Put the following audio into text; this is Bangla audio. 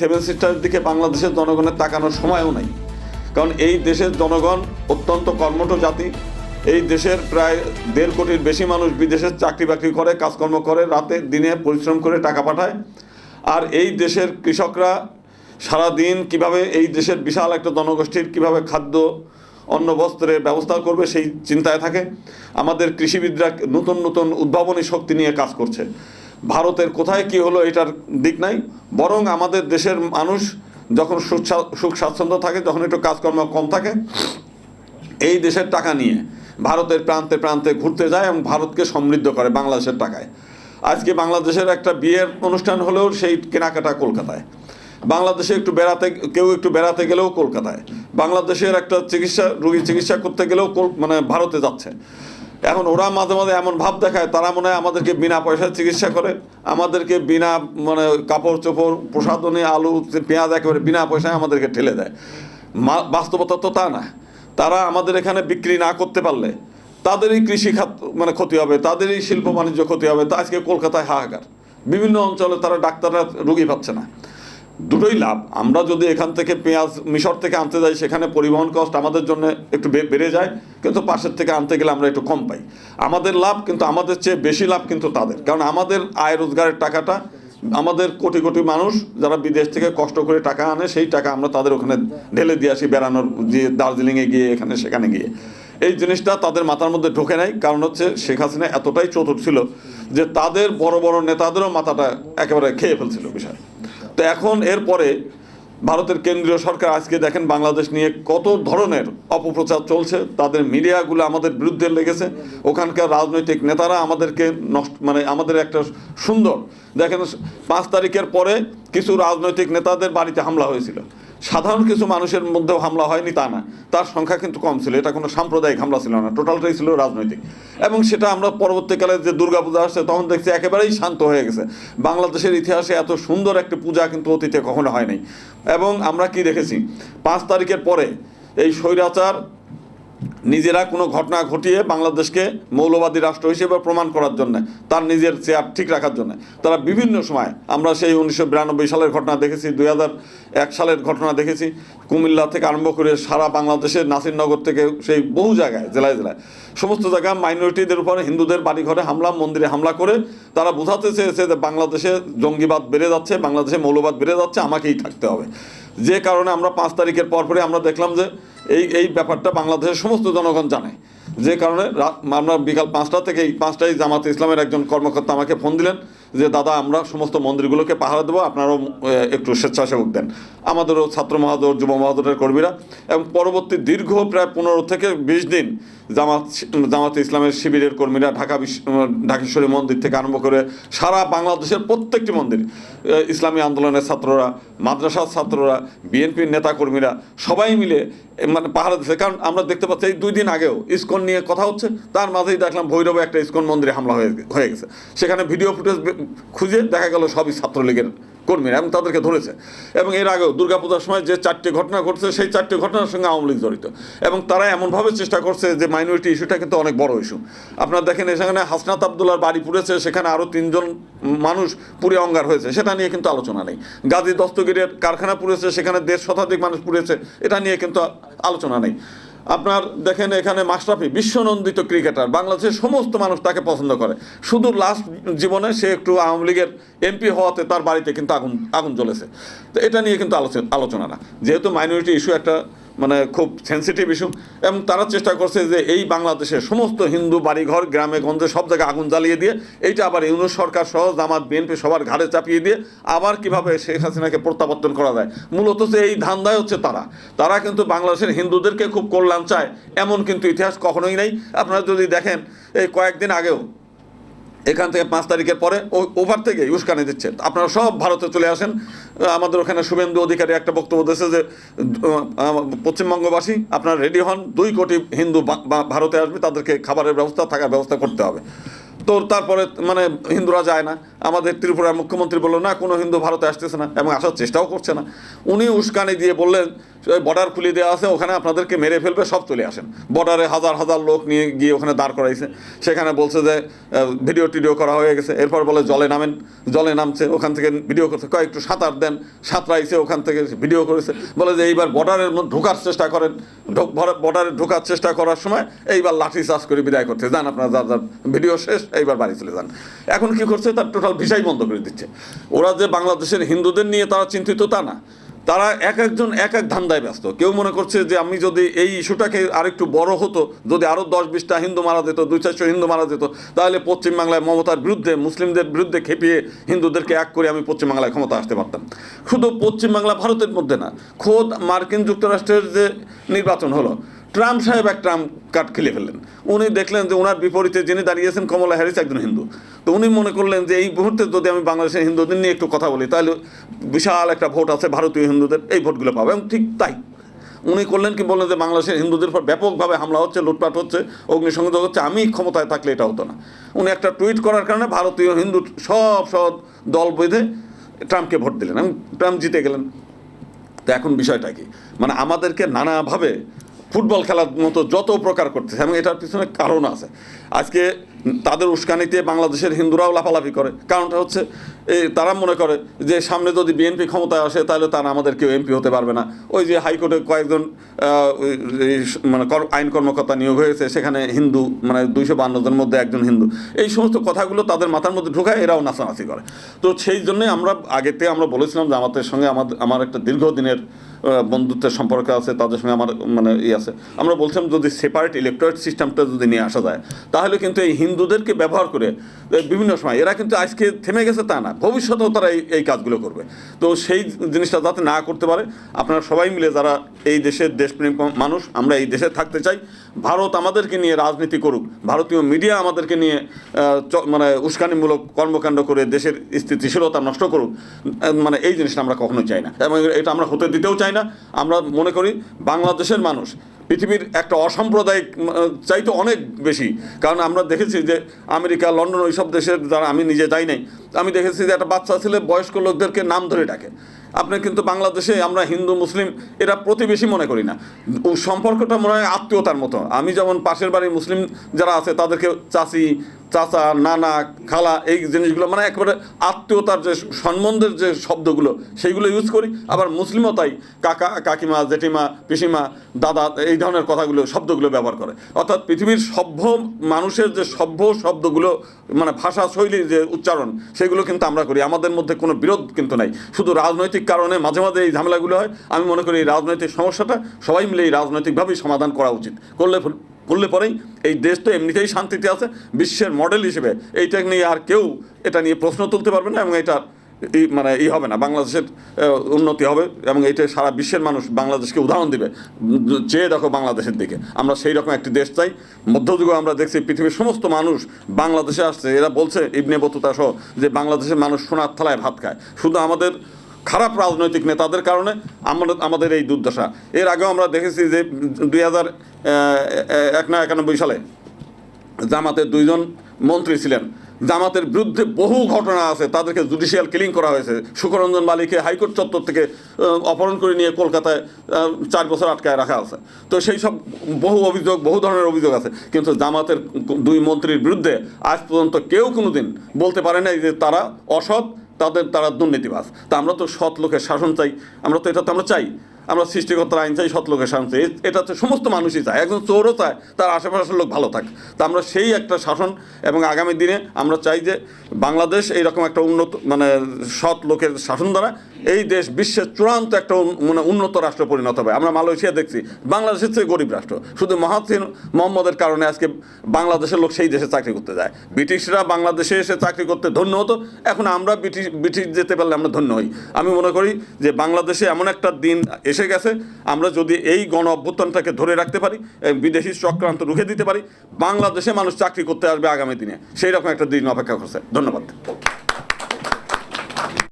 সেভেন সিস্টারের দিকে বাংলাদেশের জনগণের তাকানোর সময়ও নাই। কারণ এই দেশের জনগণ অত্যন্ত কর্মঠ জাতি। এই দেশের প্রায় দেড় কোটির বেশি মানুষ বিদেশে চাকরি বাকরি করে, কাজকর্ম করে, রাতে দিনে পরিশ্রম করে টাকা পাঠায়। আর এই দেশের কৃষকরা সারা দিন কীভাবে এই দেশের বিশাল একটা জনগোষ্ঠীর কীভাবে খাদ্য, অন্ন, বস্ত্রের ব্যবস্থা করবে সেই চিন্তায় থাকে। আমাদের কৃষিবিদরা নতুন নতুন উদ্ভাবনী শক্তি নিয়ে কাজ করছে। ভারতের কোথায় কি হলো এটার দিক নাই। বরং আমাদের দেশের মানুষ যখন সুখ স্বাচ্ছন্দ্য থাকে, যখন একটু কাজকর্ম কম থাকে, এই দেশের টাকা নিয়ে ভারতের প্রান্তে প্রান্তে ঘুরতে যায় এবং ভারতকে সমৃদ্ধ করে বাংলাদেশের টাকায়। আজকে বাংলাদেশের একটা বিয়ের অনুষ্ঠান হলেও সেই কেনাকাটা কলকাতায়। বাংলাদেশে একটু বেড়াতে, কেউ একটু বেড়াতে গেলেও কলকাতায়। বাংলাদেশের একটা চিকিৎসা রোগী চিকিৎসা করতে গেলেও মানে ভারতে যাচ্ছে। এখন ওরা মাঝে মাঝে এমন ভাব দেখায়, তারা মনে হয় আমাদেরকে বিনা পয়সায় চিকিৎসা করে, আমাদেরকে বিনা মানে কাপড় চোপড় প্রসাদনী আলু, পেঁয়াজ একেবারে বিনা পয়সায় আমাদেরকে ঠেলে দেয়। বাস্তবতা তো তা না। তারা আমাদের এখানে বিক্রি না করতে পারলে তাদেরই কৃষি খাত মানে ক্ষতি হবে, তাদেরই শিল্প বাণিজ্য ক্ষতি হবে। তা আজকে কলকাতায় হাহাকার। বিভিন্ন অঞ্চলে তারা ডাক্তাররা রুগী পাচ্ছে না। দুটোই লাভ। আমরা যদি এখান থেকে পেঁয়াজ মিশর থেকে আনতে যাই, সেখানে পরিবহন কস্ট আমাদের জন্য একটু বেড়ে যায়, কিন্তু পাশের থেকে আনতে গেলে আমরা একটু কম পাই। আমাদের লাভ কিন্তু, আমাদের চেয়ে বেশি লাভ কিন্তু তাদের। কারণ আমাদের আয় রোজগারের টাকাটা, আমাদের কোটি কোটি মানুষ যারা বিদেশ থেকে কষ্ট করে টাকা আনে, সেই টাকা আমরা তাদের ওখানে ঢেলে দিয়ে আসি বেড়ানোর যে দার্জিলিংয়ে গিয়ে, এখানে, সেখানে গিয়ে। এই জিনিসটা তাদের মাথার মধ্যে ঢোকে নাই, কারণ হচ্ছে শেখ হাসিনা এতটাই চতুর ছিল যে তাদের বড় বড় নেতাদেরও মাথাটা একেবারে খেয়ে ফেলছিল বিষয়। তো এখন এরপরে ভারতের কেন্দ্রীয় সরকার আজকে দেখেন বাংলাদেশ নিয়ে কত ধরনের অপপ্রচার চলছে, তাদের মিডিয়াগুলো আমাদের বিরুদ্ধে লেগেছে, ওখানকার রাজনৈতিক নেতারা আমাদেরকে নষ্ট মানে আমাদের একটা সুন্দর, দেখেন পাঁচ তারিখের পরে কিছু রাজনৈতিক নেতাদের বাড়িতে হামলা হয়েছিল। সাধারণ কিছু মানুষের মধ্যেও হামলা হয়নি তা না। তার সংখ্যা কিন্তু কম ছিল। এটা কোনো সাম্প্রদায়িক হামলা ছিল না। টোটালটাই ছিল রাজনৈতিক। এবং সেটা আমরা পরবর্তীকালে যে দুর্গাপূজা আসছে, তখন দেখছি একেবারেই শান্ত হয়ে গেছে। বাংলাদেশের ইতিহাসে এত সুন্দর একটি পূজা কিন্তু অতীতে কখনো হয়নি। এবং আমরা কি দেখেছি? পাঁচ তারিখের পরে এই স্বৈরাচার নিজেরা কোনো ঘটনা ঘটিয়ে বাংলাদেশকে মৌলবাদী রাষ্ট্র হিসেবে প্রমাণ করার জন্য, তার নিজের চেয়ার ঠিক রাখার জন্য। তারা বিভিন্ন সময়, আমরা সেই উনিশশো বিরানব্বই সালের ঘটনা দেখেছি, দুই সালের ঘটনা দেখেছি, কুমিল্লা থেকে আরম্ভ করে সারা বাংলাদেশের নাসিরনগর থেকে সেই বহু জায়গায়, জেলায় জেলায়। সমস্ত জায়গায় মাইনরিটিদের উপরে, হিন্দুদের বাড়িঘরে হামলা, মন্দিরে হামলা করে তারা বোঝাতে চেয়েছে যে বাংলাদেশে জঙ্গিবাদ বেড়ে যাচ্ছে, বাংলাদেশে মৌলবাদ বেড়ে যাচ্ছে, আমাকেই থাকতে হবে। যে কারণে আমরা পাঁচ তারিখের পরপরই আমরা দেখলাম যে এই এই ব্যাপারটা বাংলাদেশের সমস্ত জনগণ জানে। যে কারণে আমরা বিকাল পাঁচটা থেকে এই পাঁচটায় জামাতে ইসলামের একজন কর্মকর্তা আমাকে ফোন দিলেন। যে, দাদা, আমরা সমস্ত মন্দিরগুলোকে পাহারা দেবো, আপনারাও একটু স্বেচ্ছাসেবক দেন। আমাদেরও ছাত্র মহাদর যুব মহাদরের কর্মীরা, এবং পরবর্তী দীর্ঘ প্রায় পনেরো থেকে বিশ দিন জামাত, জামাতে ইসলামের শিবিরের কর্মীরা ঢাকা বিশ্ব ঢাকেশ্বরী মন্দির থেকে আরম্ভ করে সারা বাংলাদেশের প্রত্যেকটি মন্দির ইসলামী আন্দোলনের ছাত্ররা, মাদ্রাসার ছাত্ররা, বিএনপির নেতাকর্মীরা, সবাই মিলে মানে পাহারা দিচ্ছে কারণ আমরা দেখতে পাচ্ছি, এই দুই দিন আগেও ইস্কন নিয়ে কথা হচ্ছে, তার মাঝেই দেখলাম ভৈরবে একটা ইস্কন মন্দিরে হামলা হয়ে হয়ে গেছে। সেখানে ভিডিও ফুটেজ খুঁজে দেখা গেল সবই ছাত্রলীগের কর্মীরা এবং তাদেরকে ধরেছে। এবং এর আগেও দুর্গাপূজার সময় যে চারটি ঘটনা ঘটছে, সেই চারটি ঘটনার সঙ্গে আওয়ামী লীগ জড়িত। এবং তারা এমনভাবে চেষ্টা করছে যে মাইনরিটি ইস্যুটা কিন্তু অনেক বড় ইস্যু আপনারা দেখেন সেখানে হাসনাত আবদুল্লার বাড়ি পুড়েছে, সেখানে আরও তিনজন মানুষ পুড়ে অঙ্গার হয়েছে, সেটা নিয়ে কিন্তু আলোচনা নেই। গাজী দস্তগিরের কারখানা পুড়েছে, সেখানে দেড় শতাধিক মানুষ পুড়েছে, এটা নিয়ে কিন্তু আলোচনা নেই। আপনার দেখেন এখানে মাশরাফি, বিশ্বনন্দিত ক্রিকেটার। বাংলাদেশের সমস্ত মানুষ তাকে পছন্দ করে। শুধু লাস্ট জীবনে সে একটু আওয়ামী লীগের এমপি হওয়াতে তার বাড়িতে কিন্তু আগুন আগুন জ্বলেছে। তো এটা নিয়ে কিন্তু আলোচনা আলোচনা না। যেহেতু মাইনরিটি ইস্যু একটা মানে খুব সেন্সিটিভ ইস্যু এবং তারা চেষ্টা করছে যে এই বাংলাদেশের সমস্ত হিন্দু বাড়িঘর, গ্রামে গঞ্জে সব জায়গায় আগুন জ্বালিয়ে দিয়ে, এইটা আবার ইউনুস সরকার সহ জামাত বিএনপি সবার ঘাড়ে চাপিয়ে দিয়ে আবার কীভাবে শেখ হাসিনাকে প্রত্যাবর্তন করা যায়। মূলত যে এই ধান্দায় হচ্ছে তারা। তারা কিন্তু বাংলাদেশের হিন্দুদেরকে খুব কল্যাণ চায়, এমন কিন্তু ইতিহাস কখনোই নেই। আপনারা যদি দেখেন, এই কয়েকদিন আগেও এখান থেকে পাঁচ তারিখের পরে ওভার থেকে উস্কানি দিচ্ছে। আপনারা সব ভারতে চলে আসেন। আমাদের ওখানে শুভেন্দু অধিকারী একটা বক্তব্য দিয়েছে যে পশ্চিমবঙ্গবাসী আপনারা রেডি হন, দুই কোটি হিন্দু ভারতে আসবে, তাদেরকে খাবারের ব্যবস্থা, থাকার ব্যবস্থা করতে হবে। তো তারপরে মানে হিন্দুরা যায় না। আমাদের ত্রিপুরার মুখ্যমন্ত্রী বলল, না, কোনো হিন্দু ভারতে আসতেছে না এবং আসার চেষ্টাও করছে না। উনি উস্কানি দিয়ে বললেন বর্ডার খুলে দেওয়া আছে, ওখানে আপনাদেরকে মেরে ফেলবে, সব চলে আসেন। বর্ডারে হাজার হাজার লোক নিয়ে গিয়ে ওখানে দাঁড় করাইছে। সেখানে বলছে যে ভিডিও টিডিও করা হয়ে গেছে। এরপর বলে, জলে নামেন, জলে নামছে, ওখান থেকে ভিডিও করছে। কয়, একটু সাঁতার দেন, সাঁতরাইছে ওখান থেকে ভিডিও করেছে। বলে যে, এইবার বর্ডারের ঢোকার চেষ্টা করেন। বর্ডারে ঢোকার চেষ্টা করার সময় এইবার লাঠি চার্জ করে বিদায় করতে যান আপনার যার যার ভিডিও শেষ, এইবার বাড়ি চলে যান। এখন কি করছে? তার টোটাল ভিসাই বন্ধ করে দিচ্ছে। ওরা যে বাংলাদেশের হিন্দুদের নিয়ে তারা চিন্তিত তা না। তারা এক একজন এক এক ধান্দায় ব্যস্ত। কেউ মনে করছে যে আমি যদি এই ইস্যুটাকে আরেকটু বড় হতো, যদি আরও দশ বিশটা হিন্দু মারা যেত, দুই চারশো হিন্দু মারা যেত, তাহলে পশ্চিমবাংলায় মমতার বিরুদ্ধে, মুসলিমদের বিরুদ্ধে খেপিয়ে হিন্দুদেরকে এক করে আমি পশ্চিমবাংলায় ক্ষমতা আসতে পারতাম। শুধু পশ্চিমবাংলা ভারতের মধ্যে না, খোদ মার্কিন যুক্তরাষ্ট্রের যে নির্বাচন হলো, ট্রাম্প সাহেব এক ট্রাম্প কার্ড খেলে ফেললেন। উনি দেখলেন যে ওনার বিপরীতে যিনি দাঁড়িয়েছেন, কমলা হ্যারিস একজন হিন্দু। তো উনি মনে করলেন যে এই মুহূর্তে যদি আমি বাংলাদেশের হিন্দুদের নিয়ে একটু কথা বলি, তাহলে বিশাল একটা ভোট আছে, ভারতীয় হিন্দুদের, এই ভোটগুলো পাবে। এবং ঠিক তাই। উনি করলেন কি বললেন যে, বাংলাদেশের হিন্দুদের উপর ব্যাপকভাবে হামলা হচ্ছে, লুটপাট হচ্ছে, অগ্নিসংযোগ হচ্ছে, আমি ক্ষমতায় থাকলে এটা হতো না। উনি একটা টুইট করার কারণে ভারতীয় হিন্দু সব সব দল বেঁধে ট্রাম্পকে ভোট দিলেন এবং ট্রাম্প জিতে গেলেন। তো এখন বিষয়টা কি? মানে আমাদেরকে নানাভাবে ফুটবল খেলার মতো যত প্রকার করতেছে, এবং এটার পিছনে কারণ আছে। আজকে তাদের উস্কানিতে বাংলাদেশের হিন্দুরাও লাফালাফি করে। কারণটা হচ্ছে তারা মনে করে যে সামনে যদি বিএনপি ক্ষমতায় আসে, তাহলে তারা আমাদের কেউ এমপি হতে পারবে না। ওই যে হাইকোর্টে কয়েকজন মানে আইন কর্মকর্তা নিয়োগ হয়েছে, সেখানে হিন্দু মানে দুইশো বান্নজনের মধ্যে একজন হিন্দু। এই সমস্ত কথাগুলো তাদের মাথার মধ্যে ঢোকায় এরাও নাচানাচি করে। তো সেই জন্যই আমরা আগেতে আমরা বলেছিলাম যে আমাদের সঙ্গে আমাদের আমার একটা দীর্ঘদিনের বন্ধুত্বের সম্পর্ক আছে, তাদের সঙ্গে আমার মানে ই আছে। আমরা বলছিলাম যদি সেপারেট ইলেকট্রয়েড সিস্টেমটা যদি নিয়ে আসা যায়, তাহলে কিন্তু এই হিন্দুদেরকে ব্যবহার করে বিভিন্ন সময়, এরা কিন্তু আজকে থেমে গেছে তা না। ভবিষ্যতেও তারা এই এই কাজগুলো করবে। তো সেই জিনিসটা যাতে না করতে পারে, আপনারা সবাই মিলে যারা এই দেশের দেশপ্রেম মানুষ, আমরা এই দেশে থাকতে চাই। ভারত আমাদেরকে নিয়ে রাজনীতি করুক। ভারতীয় মিডিয়া আমাদেরকে নিয়ে মানে উস্কানিমূলক কর্মকাণ্ড করে দেশের স্থিতিশীলতা নষ্ট করুক। মানে এই জিনিসটা আমরা কখনো চাই না। এবং এটা আমরা হতে দিতেও চাই না। আমরা মনে করি বাংলাদেশের মানুষ পৃথিবীর একটা অসাম্প্রদায়িক চাইতে অনেক বেশি। কারণ আমরা দেখেছি যে আমেরিকা, লন্ডন ওইসব দেশের যারা, আমি নিজে যাই নাই, আমি দেখেছি যে একটা বাচ্চা ছেলে বয়স্ক লোকদেরকে নাম ধরে ডাকে। আপনি কিন্তু বাংলাদেশে, আমরা হিন্দু, মুসলিম, এরা প্রতিবেশী মনে করি না। সম্পর্কটা মনে হয় আত্মীয়তার মতো। আমি যেমন পাশের বাড়ির মুসলিম যারা আছে, তাদেরকে চাচি চাচা, নানা, খালা, এই জিনিসগুলো মানে একেবারে আত্মীয়তার যে সম্বন্ধের যে শব্দগুলো, সেইগুলো ইউজ করি। আবার মুসলিমও তাই, কাকা, কাকিমা, জেঠিমা, পিসিমা, দাদা, এই ধরনের কথাগুলো, শব্দগুলো ব্যবহার করে। অর্থাৎ পৃথিবীর সভ্য মানুষের যে সভ্য শব্দগুলো মানে ভাষা শৈলীর যে উচ্চারণ, সেগুলো কিন্তু আমরা করি। আমাদের মধ্যে কোনো বিরোধ কিন্তু নাই। শুধু রাজনৈতিক কারণে মাঝে মাঝে এই ঝামেলাগুলো হয়। আমি মনে করি এই রাজনৈতিক সমস্যাটা সবাই মিলে এই রাজনৈতিকভাবেই সমাধান করা উচিত। করলে করলে পরেই এই দেশ তো এমনিতেই শান্তিতে আছে, বিশ্বের মডেল হিসেবে। এইটা নিয়ে আর কেউ এটা নিয়ে প্রশ্ন তুলতে পারবে না এবং এটা মানে ই হবে না, বাংলাদেশের উন্নতি হবে এবং এটা সারা বিশ্বের মানুষ বাংলাদেশকে উদাহরণ দিবে। চেয়ে দেখো বাংলাদেশের দিকে। আমরা সেই রকম একটি দেশ চাই। মধ্যযুগে আমরা দেখছি পৃথিবীর সমস্ত মানুষ বাংলাদেশে আসছে। এরা বলছে, ইবনে বতুতা সহ যে বাংলাদেশের মানুষ সোনার থালায় ভাত খায়। শুধু আমাদের খারাপ রাজনৈতিক নেতাদের কারণে আমাদের আমাদের এই দুর্দশা। এর আগেও আমরা দেখেছি যে দুই হাজার এক না একানব্বই সালে জামাতের দুইজন মন্ত্রী ছিলেন। জামাতের বিরুদ্ধে বহু ঘটনা আছে, তাদেরকে জুডিশিয়াল কিলিং করা হয়েছে। সুকরঞ্জন মালিককে হাইকোর্ট চত্বর থেকে অপহরণ করে নিয়ে কলকাতায় চার বছর আটকায় রাখা আছে। তো সেই সব বহু অভিযোগ, বহু ধরনের অভিযোগ আছে। কিন্তু জামাতের দুই মন্ত্রীর বিরুদ্ধে আজ পর্যন্ত কেউ কোনোদিন বলতে পারে নাই যে তারা অসৎ তাদের তারা দুর্নীতিবাজ। তা আমরা তো সৎ লোকের শাসন চাই। আমরা তো এটা তো আমরা চাই। আমরা সৃষ্টিকর্তার আইন চাই, সৎ লোকের শাসন চাই। এটা তো সমস্ত মানুষই চায়। একজন চোরও চায়, তার আশেপাশের লোক ভালো থাক। তা আমরা সেই একটা শাসন এবং আগামী দিনে আমরা চাই যে বাংলাদেশ এইরকম একটা উন্নত মানে সৎ লোকের শাসন দ্বারা এই দেশ বিশ্বের চূড়ান্ত একটা মানে উন্নত রাষ্ট্র পরিণত হবে। আমরা মালয়েশিয়া দেখছি, বাংলাদেশের চেয়ে গরিব রাষ্ট্র। শুধু মহাসিন মোহাম্মদের কারণে আজকে বাংলাদেশের লোক সেই দেশে চাকরি করতে যায়। ব্রিটিশরা বাংলাদেশে এসে চাকরি করতে ধন্য হতো, এখন আমরা ব্রিটিশ ব্রিটিশ যেতে পারলে আমরা ধন্য হই। আমি মনে করি যে বাংলাদেশে এমন একটা দিন এসে গেছে, আমরা যদি এই গণ অভ্যুত্থানটাকে ধরে রাখতে পারি বিদেশি চক্রান্ত রুখে দিতে পারি, বাংলাদেশে মানুষ চাকরি করতে আসবে আগামী দিনে। সেই রকম একটা দিন অপেক্ষা করছে। ধন্যবাদ।